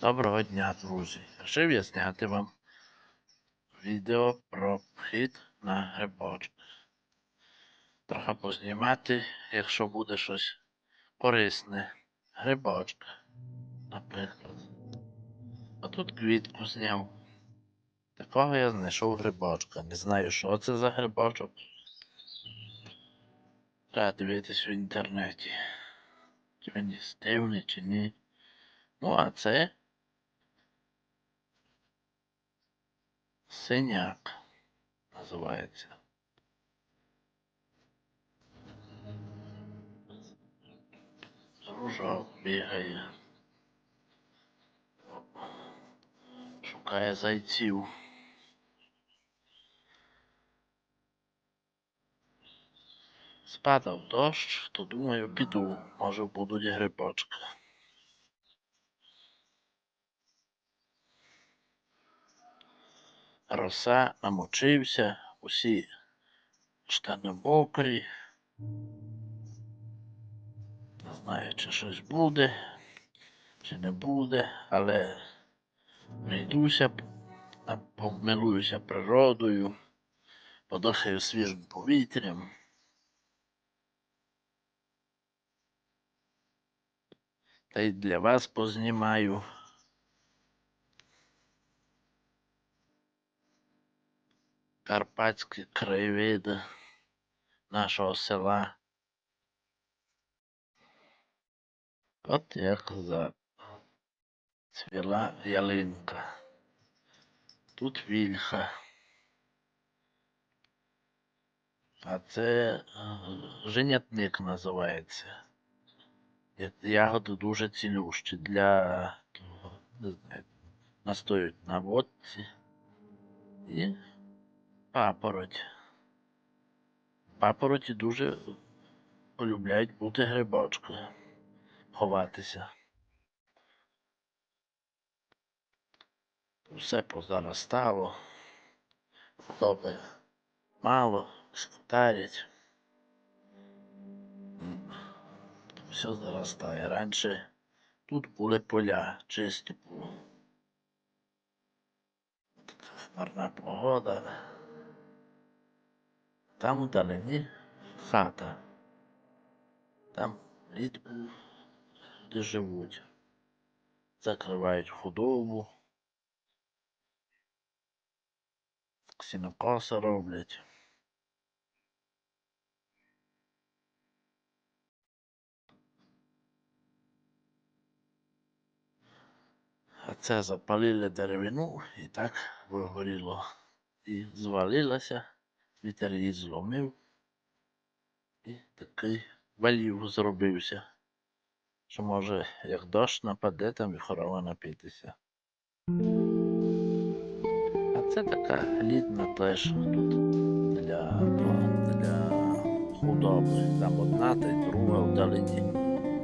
Доброго дня, друзі. Решив я зняти вам відео про вхід на грибочок. Трохи познімати, якщо буде щось корисне. Грибочка, наприклад. А тут квітку зняв. Такого я знайшов грибочка. Не знаю, що це за грибочок. Треба дивитись в інтернеті. Чи він стивний, чи ні. Ну, а це синяк називається. Дружок бігає. Шукає зайців. Спадав дощ, то думаю, піду, може будуть грибочки. Роса намочився, усі штани мокрі. Не знаю, чи щось буде, чи не буде, але прийдуся, помилуюся природою, подихаю свіжим повітрям. Та й для вас познімаю. Карпатські краєвиди нашого села. От як зацвіла ялинка. Тут вільха. А це е, женятник називається. Ягоди дуже цінющі для того, не знаю, настоюють на водці і Папороть. Папороті дуже полюбляють бути грибочкою, ховатися. Все позаростало. Добре. Мало, скотарять. Все заростає. Раніше тут були поля, чисті були. Гарна погода. Там вдалині хата. Там лід де живуть. Закривають худобу. Ксінокоси роблять. А це запалили деревину і так вигоріло. І звалилося. Вітер її зломив. І такий валів зробився. Що може, як дощ нападе, там і хорова напітися. А це така літна теж тут для, для худоби. Там одна та й друга вдалині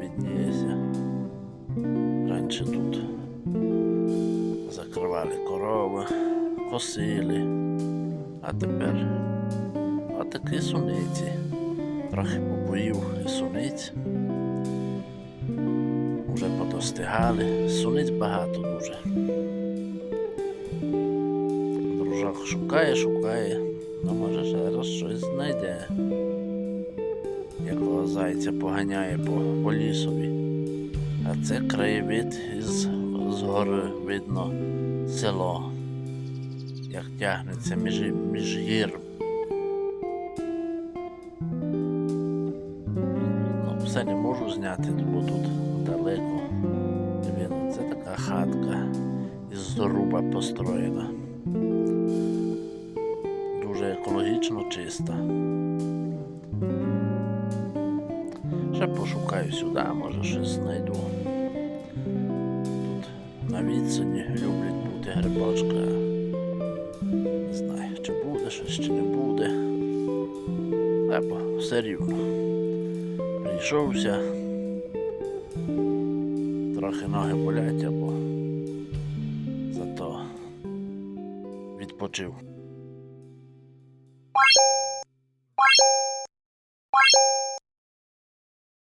відніється. Раніше тут закривали корови, косили, а тепер Отакі суниці. Трохи побоїв і суниць. Уже подостигали. Суниць багато дуже. Дружок шукає, шукає. Ну може ще раз щось знайде. Якого зайця поганяє по, по лісові. А це краєвид із з гори видно село. Як тягнеться між, між гір. Ну, все не можу зняти, бо тут далеко. Він, це така хатка із зруба построєна. Дуже екологічно чиста. Ще пошукаю сюди, може щось знайду. Тут на відстані люблять бути грибочка. Чи не буде. Або все рівно. Прийшовся. Трохи ноги болять, або зато відпочив.